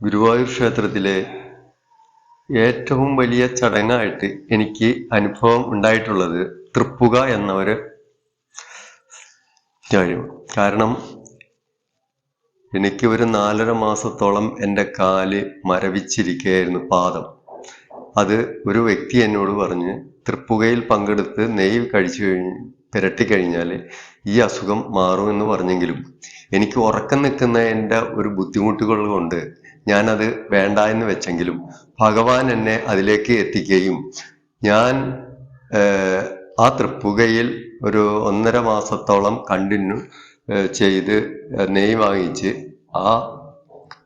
ഗുരുവായൂർ ക്ഷേത്രത്തിലെ ഏറ്റവും വലിയ ചടങ്ങായിട്ട് എനിക്ക് അനുഭവം ഉണ്ടായിട്ടുള്ളത് തൃപ്പുക എന്ന ഒരു കാര്യം കാരണം എനിക്ക് ഒരു നാലര മാസത്തോളം എന്റെ കാൽ മരവിച്ചിരിക്കുകയായിരുന്നു പാദം. അത് ഒരു വ്യക്തി എന്നോട് പറഞ്ഞ് തൃപ്പുകയിൽ പങ്കെടുത്ത് നെയ്യ് കഴിച്ചു കഴിഞ്ഞ് പുരട്ടിക്കഴിഞ്ഞാൽ ഈ അസുഖം മാറുമെന്ന് പറഞ്ഞെങ്കിലും എനിക്ക് ഉറക്കം നിൽക്കുന്ന എന്റെ ഒരു ബുദ്ധിമുട്ടുകൾ കൊണ്ട് ഞാനത് വേണ്ട എന്ന് വെച്ചെങ്കിലും ഭഗവാൻ എന്നെ അതിലേക്ക് എത്തിക്കുകയും ഞാൻ ആ തൃപ്പുകയിൽ ഒരു ഒന്നര മാസത്തോളം കണ്ടിന്യൂ ചെയ്ത് നെയ് വാങ്ങിച്ച് ആ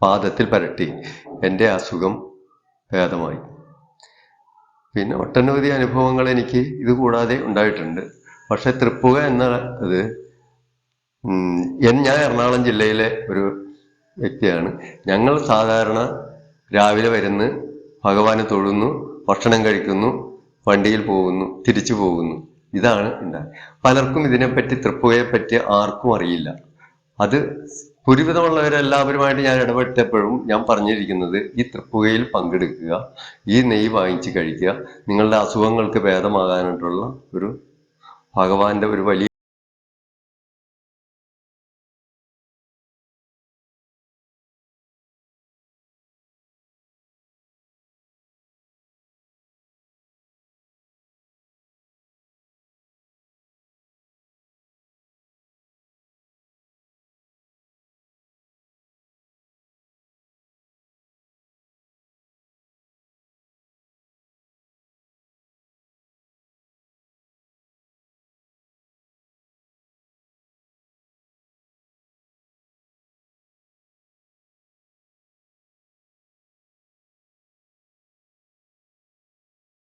പാദത്തിൽ പരട്ടി എന്റെ അസുഖം ഭേദമായി. പിന്നെ ഒട്ടനവധി അനുഭവങ്ങൾ എനിക്ക് ഇത് കൂടാതെ ഉണ്ടായിട്ടുണ്ട്. പക്ഷെ തൃപ്പുക എന്നത് ഞാൻ എറണാകുളം ജില്ലയിലെ ഒരു വ്യക്തിയാണ്. ഞങ്ങൾ സാധാരണ രാവിലെ വരുന്ന് ഭഗവാനെ തൊഴുന്നു ഭക്ഷണം കഴിക്കുന്നു വണ്ടിയിൽ പോകുന്നു തിരിച്ചു പോകുന്നു. ഇതാണ് ഉണ്ടായത് പലർക്കും ഇതിനെപ്പറ്റി തൃപ്പുകയെ പറ്റി ആർക്കും അറിയില്ല. അത് ഒരുവിധമുള്ളവരെല്ലാവരുമായിട്ട് ഞാൻ ഇടപെട്ടപ്പോഴും ഞാൻ പറഞ്ഞിരിക്കുന്നത് ഈ തൃപ്പുകയിൽ പങ്കെടുക്കുക ഈ നെയ്യ് വാങ്ങിച്ച് കഴിക്കുക നിങ്ങളുടെ അസുഖങ്ങൾക്ക് ഭേദമാകാനായിട്ടുള്ള ഒരു ഭഗവാന്റെ ഒരു വലിയ